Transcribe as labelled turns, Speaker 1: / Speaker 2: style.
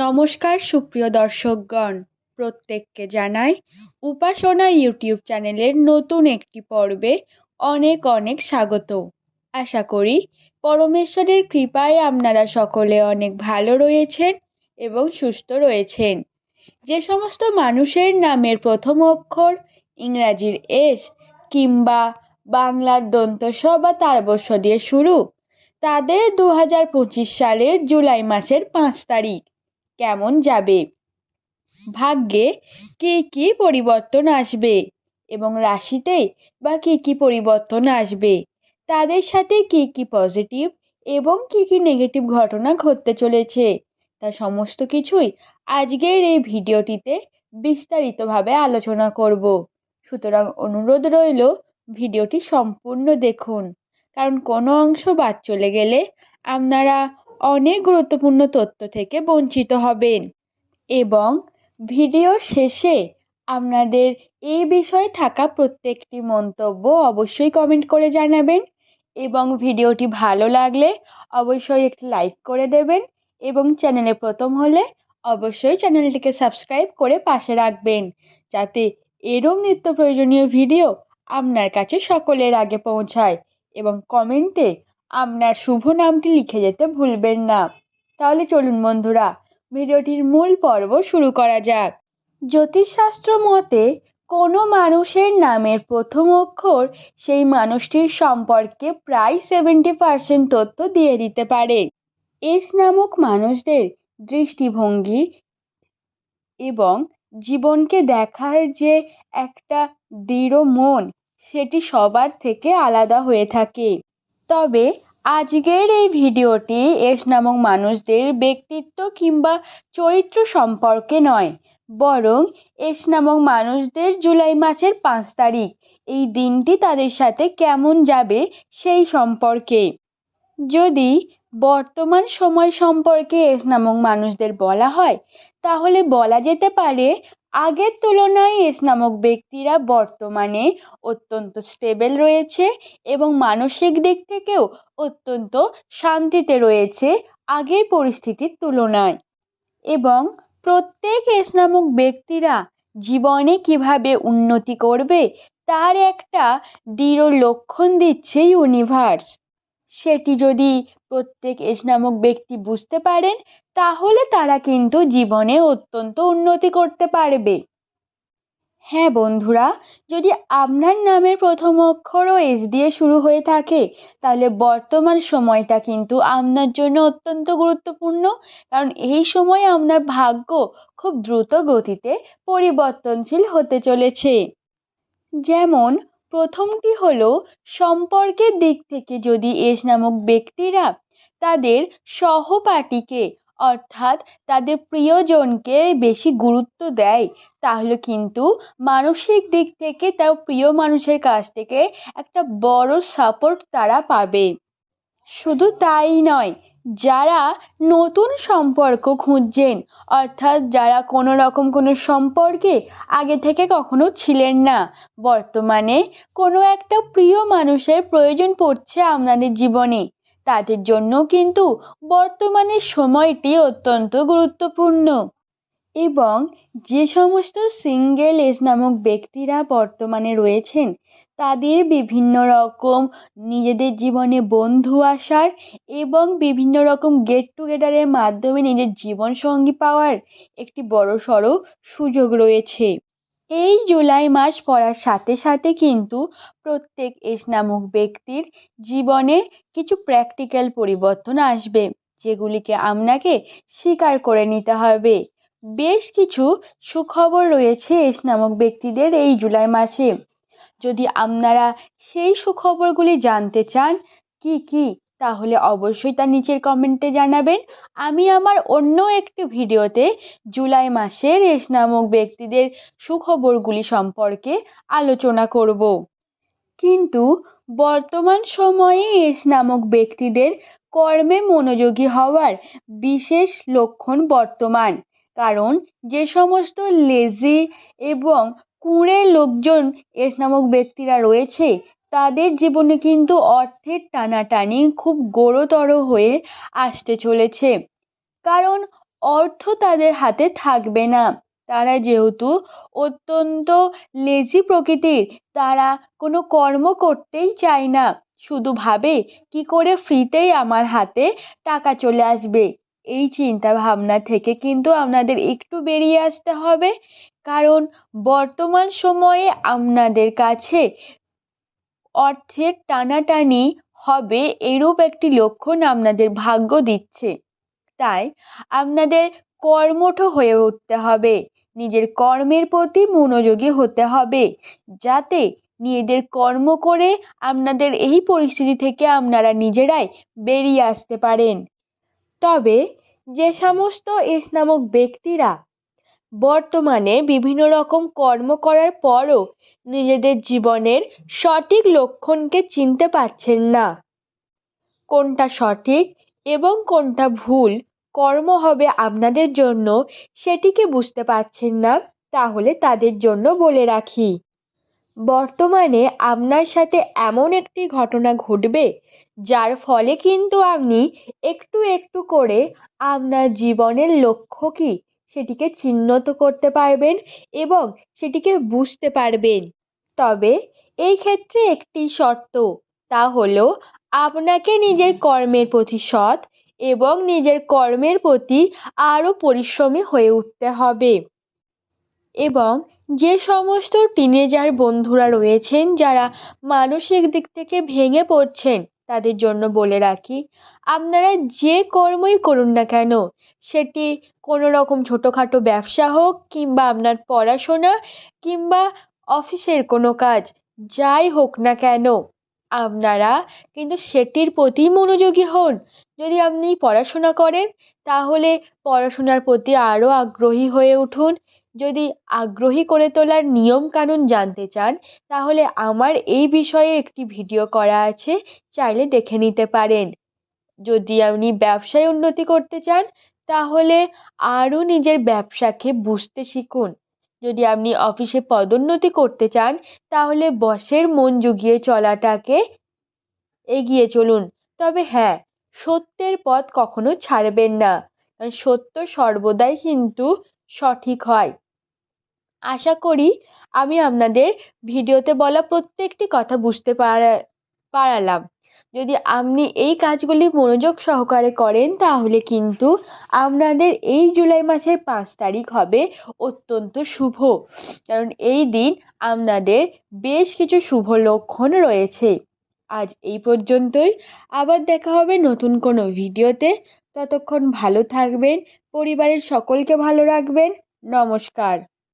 Speaker 1: নমস্কার, সুপ্রিয় দর্শকগণ। প্রত্যেককে জানাই উপাসনা ইউটিউব চ্যানেলের নতুন একটি পর্বে অনেক অনেক স্বাগত। আশা করি পরমেশ্বরের কৃপায় আপনারা সকলে অনেক ভালো রয়েছেন এবং সুস্থ রয়েছেন। যে সমস্ত মানুষের নামের প্রথম অক্ষর ইংরাজির এস কিংবা বাংলার দন্ত স বা তারবস্য দিয়ে শুরু, তাদের দু হাজার পঁচিশ সালের জুলাই মাসের পাঁচ তারিখ। কেমন যাবে? ভাগ্যে কী কী পরিবর্তন আসবে? এবং রাশিতে বা কী কী পরিবর্তন আসবে? তাদের সাথে কী কী পজিটিভ এবং কী কী নেগেটিভ ঘটনা ঘটতে চলেছে? তা সমস্ত কিছুই আজকের এই ভিডিওটিতে বিস্তারিতভাবে আলোচনা করব। সুতরাং অনুরোধ রইল ভিডিওটি সম্পূর্ণ দেখুন। কারণ কোনো অংশ বাদ চলে গেলে আপনারা অনেক গুরুত্বপূর্ণ তথ্য থেকে বঞ্চিত হবেন। এবং ভিডিও শেষে আপনাদের এই বিষয়ে থাকা প্রত্যেকটি মন্তব্য অবশ্যই কমেন্ট করে জানাবেন এবং ভিডিওটি ভালো লাগলে অবশ্যই একটি লাইক করে দেবেন এবং চ্যানেলে প্রথম হলে অবশ্যই চ্যানেলটিকে সাবস্ক্রাইব করে পাশে রাখবেন যাতে এরম নিত্য প্রয়োজনীয় ভিডিও আপনার কাছে সকলের আগে পৌঁছায় এবং কমেন্টে আপনার শুভ নামটি লিখে যেতে ভুলবেন না। তাহলে চলুন বন্ধুরা, ভিডিওটির মূল পর্ব শুরু করা যাক। জ্যোতিষশাস্ত্র মতে, কোনো মানুষের নামের প্রথম অক্ষর সেই মানুষটির সম্পর্কে প্রায় সেভেন্টি পার্সেন্ট তথ্য দিয়ে দিতে পারে। এস নামক মানুষদের দৃষ্টিভঙ্গি এবং জীবনকে দেখার যে একটা দৃঢ় মন, সেটি সবার থেকে আলাদা হয়ে থাকে। তবে আজকের এই ভিডিওটি এস নামক মানুষদের ব্যক্তিত্ব কিংবা চরিত্র সম্পর্কে নয়, বরং এস নামক মানুষদের জুলাই মাসের পাঁচ তারিখ। এই দিনটি তাদের সাথে কেমন যাবে সেই সম্পর্কে। যদি বর্তমান সময় সম্পর্কে এস নামক মানুষদের বলা হয়, তাহলে বলা যেতে পারে আগের তুলনায় এস নামক ব্যক্তিরা বর্তমানে অত্যন্ত স্টেবেল রয়েছে এবং মানসিক দিক থেকেও অত্যন্ত শান্তিতে রয়েছে আগের পরিস্থিতির তুলনায়। এবং প্রত্যেক এস নামক ব্যক্তিরা জীবনে কীভাবে উন্নতি করবে তার একটা দৃঢ় লক্ষণ দিচ্ছে ইউনিভার্স সেটি যদি প্রত্যেক এস নামক ব্যক্তি বুঝতে পারেন, তাহলে তারা কিন্তু জীবনে অত্যন্ত উন্নতি করতে পারবে। হ্যাঁ বন্ধুরা, যদি আপনার নামের প্রথম অক্ষরও এস দিয়ে শুরু হয়ে থাকে, তাহলে বর্তমান সময়টা কিন্তু আপনার জন্য অত্যন্ত গুরুত্বপূর্ণ, কারণ এই সময় আপনার ভাগ্য খুব দ্রুত গতিতে পরিবর্তনশীল হতে চলেছে। যেমন প্রথমটি হলো সম্পর্কের দিক থেকে যদি এস নামক ব্যক্তিরা তাদের সহপাঠীকে, অর্থাৎ তাদের প্রিয়জনকে বেশি গুরুত্ব দেয়, তাহলে কিন্তু মানসিক দিক থেকে তার প্রিয় মানুষের কাছ থেকে একটা বড় সাপোর্ট তারা পাবে। শুধু তাই নয় যারা নতুন সম্পর্ক খুঁজছেন, অর্থাৎ যারা কোনো রকম কোনো সম্পর্কে আগে থেকে কখনো ছিলেন না, বর্তমানে কোনো একটা প্রিয় মানুষের প্রয়োজন পড়ছে আপনাদের জীবনে। তাদের জন্য কিন্তু বর্তমানে সময়টি অত্যন্ত গুরুত্বপূর্ণ। এবং যে সমস্ত সিঙ্গেল এজ নামক ব্যক্তিরা বর্তমানে রয়েছেন, তাদের বিভিন্ন রকম নিজেদের জীবনে বন্ধু আসার এবং বিভিন্ন রকম গেট টুগেদারের মাধ্যমে নিজের জীবনসঙ্গী পাওয়ার একটি বড় সড়ো সুযোগ রয়েছে। এই জুলাই মাস পড়ার সাথে সাথে কিন্তু প্রত্যেক এস নামক ব্যক্তির জীবনে কিছু প্র্যাকটিক্যাল পরিবর্তন আসবে, যেগুলিকে আপনাকে স্বীকার করে নিতে হবে। বেশ কিছু সুখবর রয়েছে এস নামক ব্যক্তিদের এই জুলাই মাসে। যদি আপনারা সেই সুখবরগুলি জানতে চান, কি কি, তাহলে অবশ্যই তা নিচের কমেন্টে জানাবেন। আমি আমার অন্য একটি ভিডিওতে জুলাই মাসের এস নামক ব্যক্তিদের সুখবরগুলি সম্পর্কে আলোচনা করব। কিন্তু বর্তমান সময়ে এস নামক ব্যক্তিদের কর্মে মনোযোগী হওয়ার বিশেষ লক্ষণ বর্তমান। কারণ যে সমস্ত লেজি এবং কুঁড়ে লোকজন এস নামক ব্যক্তিরা রয়েছে, তাদের জীবনে কিন্তু অর্থের টানাটানি খুব গোড়তর হয়ে আসতে চলেছে। কারণ অর্থ তাদের হাতে থাকবে না। তারা যেহেতু অত্যন্ত লেজি প্রকৃতির, তারা কোনো কর্ম করতেই চায় না। শুধু ভাবে, কি করে ফ্রিতেই আমার হাতে টাকা চলে আসবে? এই চিন্তা ভাবনা থেকে কিন্তু আপনাদের একটু বেরিয়ে আসতে হবে। কারণ বর্তমান সময়ে আপনাদের কাছে অর্থের টানাটানি হবে এরূপ একটি লক্ষণ আপনাদের ভাগ্য দিচ্ছে। তাই আপনাদের কর্মঠ হয়ে উঠতে হবে। নিজের কর্মের প্রতি মনোযোগী হতে হবে। যাতে নিজেদের কর্ম করে আপনাদের এই পরিস্থিতি থেকে আপনারা নিজেরাই বেরিয়ে আসতে পারেন। তবে যে সমস্ত এস নামক ব্যক্তিরা বর্তমানে বিভিন্ন রকম কর্ম করার পরও নিজেদের জীবনের সঠিক লক্ষণকে চিনতে পারছেন না। কোনটা সঠিক এবং কোনটা ভুল কর্ম হবে আপনাদের জন্য সেটিকে বুঝতে পারছেন না, তাহলে তাদের জন্য বলে রাখি। বর্তমানে আপনার সাথে এমন একটি ঘটনা ঘটবে, যার ফলে কিন্তু আপনি একটু একটু করে আপনার জীবনের লক্ষ্য কী সেটিকে চিহ্নিত করতে পারবেন এবং সেটিকে বুঝতে পারবেন। তবে এই ক্ষেত্রে একটি শর্ত, তা হলো আপনাকে নিজের কর্মের প্রতি সৎ এবং নিজের কর্মের প্রতি আরও পরিশ্রমী হয়ে উঠতে হবে। এবং যে সমস্ত টিনেজার বন্ধুরা রয়েছেন, যারা মানসিক দিক থেকে ভেঙে পড়ছেন, তাদের জন্য বলে রাখি, আপনারা যে কর্মই করুন না কেন, সেটি কোনো রকম ছোটোখাটো ব্যবসা হোক, কিংবা আপনার পড়াশোনা, কিংবা অফিসের কোনো কাজ, যাই হোক না কেন, আপনারা কিন্তু সেটির প্রতি মনোযোগী হন। যদি আপনি পড়াশোনা করেন, তাহলে পড়াশোনার প্রতি আরও আগ্রহী হয়ে উঠুন যদি আগ্রহী করে তোলার নিয়মকানুন জানতে চান, তাহলে আমার এই বিষয়ে একটি ভিডিও করা আছে, চাইলে দেখে নিতে পারেন। যদি আপনি ব্যবসায় উন্নতি করতে চান, তাহলে আরও নিজের ব্যবসাকে বুঝতে শিখুন। যদি আপনি অফিসে পদোন্নতি করতে চান, তাহলে বসের মন জুগিয়ে চলাটাকে এগিয়ে চলুন। তবে হ্যাঁ সত্যের পথ কখনো ছাড়বেন না। সত্য সর্বদাই কিন্তু সঠিক হয়। আশা করি আমি আপনাদের ভিডিওতে বলা প্রত্যেকটি কথা বুঝতে পারা, পারালাম। যদি আপনি এই কাজগুলি মনোযোগ সহকারে করেন, তাহলে কিন্তু আপনাদের এই জুলাই মাসের পাঁচ তারিখ হবে অত্যন্ত শুভ। কারণ এই দিন আপনাদের বেশ কিছু শুভ লক্ষণ রয়েছে। আজ এই পর্যন্তই। আবার দেখা হবে নতুন কোনো ভিডিওতে। ততক্ষণ ভালো থাকবেন, পরিবারের সকলকে ভালো রাখবেন। নমস্কার।